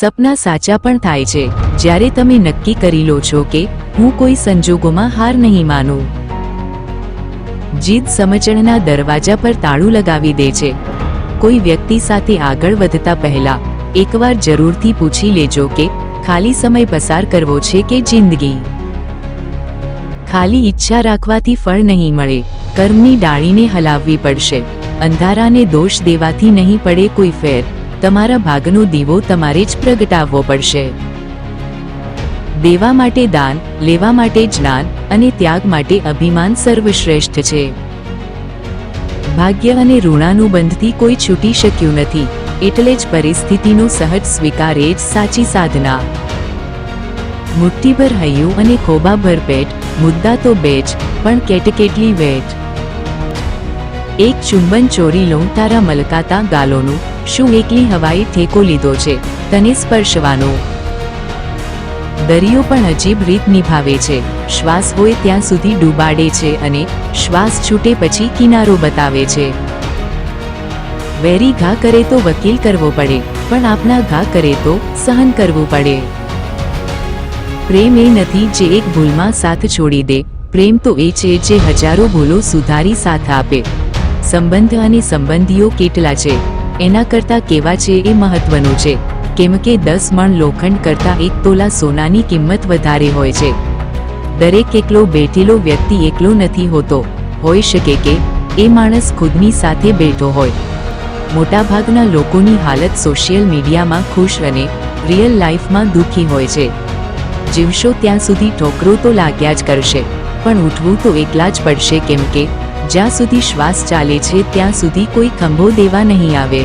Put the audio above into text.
સપના સાચા પણ થાય છે. જ્યારે તમે નક્કી કરી લો છો કે હું કોઈ સંજોગોમાં હાર નહીં માનું. જીદ સમજણના દરવાજા પર તાળું લગાવી દે છે. કોઈ વ્યક્તિ સાથે આગળ વધતા પહેલા એકવાર જરૂરથી પૂછી લેજો કે ખાલી સમય પસાર કરવો છે કે જિંદગી? ખાલી ઈચ્છા રાખવાથી ફળ નહીં મળે. કર્મની ડાળીને હલાવવી પડશે. અંધારાને દોષ દેવાથી નહીં પડે કોઈ ફેર. તમારા ભાગનો દીવો તમારે જ પ્રગટાવવો પડશે. દેવા માટે દાન, લેવા માટે જ્ઞાન અને ત્યાગ માટે અભિમાન સર્વશ્રેષ્ઠ છે. ભાગ્ય અને ઋણાનુબંધથી કોઈ છૂટી શક્યું નથી, એટલે જ પરિસ્થિતિનો સહજ સ્વીકાર એ જ સાચી સાધના. મુઠ્ઠીભર હૈયું અને ખોબાભર પેટ, મુદ્દા તો બે જ, પણ કેટકેટલી વેટ. એક ચુંબન ચોરી લઉં તારા મલકાતા ગાલોનું શું એકલી હવાઈ ઠેકો લીધો છે? તને સ્પર્શવાનો. દરિયો પણ અજીબ રીત નિભાવે છે. શ્વાસ હોય ત્યાં સુધી ડૂબાડે છે અને શ્વાસ છૂટે પછી કિનારો બતાવે છે. વેરી ઘા કરે તો વકીલ કરવો પડે, પણ આપના ઘા કરે તો સહન કરવું પડે. પ્રેમ એ નથી જે એક ભૂલમાં સાથ છોડી દે, પ્રેમ તો એ છે જે હજારો ભૂલો સુધારી સાથ આપે. સંબંધ અને સંબંધીઓ કેટલા છે? એના કરતા કેવા છે એ મહત્વનું છે. કેમ કે દસ મણ લોખંડ કરતા એક તોલા સોનાની કિંમત વધારે હોય છે. દરેક એકલો બેઠેલો વ્યક્તિ એકલો નથી હોતો. હોઈ શકે કે, એ માણસ ખુદની સાથે બેઠો હોય. મોટાભાગના લોકોની હાલત સોશિયલ મીડિયામાં ખુશ અને રિયલ લાઈફમાં દુઃખી હોય છે. જીવશો ત્યાં સુધી ઠોકરો તો લાગ્યા જ કરશે. પણ ઉઠવું તો એકલા જ પડશે કેમ કે જ્યાં સુધી શ્વાસ ચાલે છે ત્યાં સુધી કોઈ ખંભો દેવા નહીં આવે.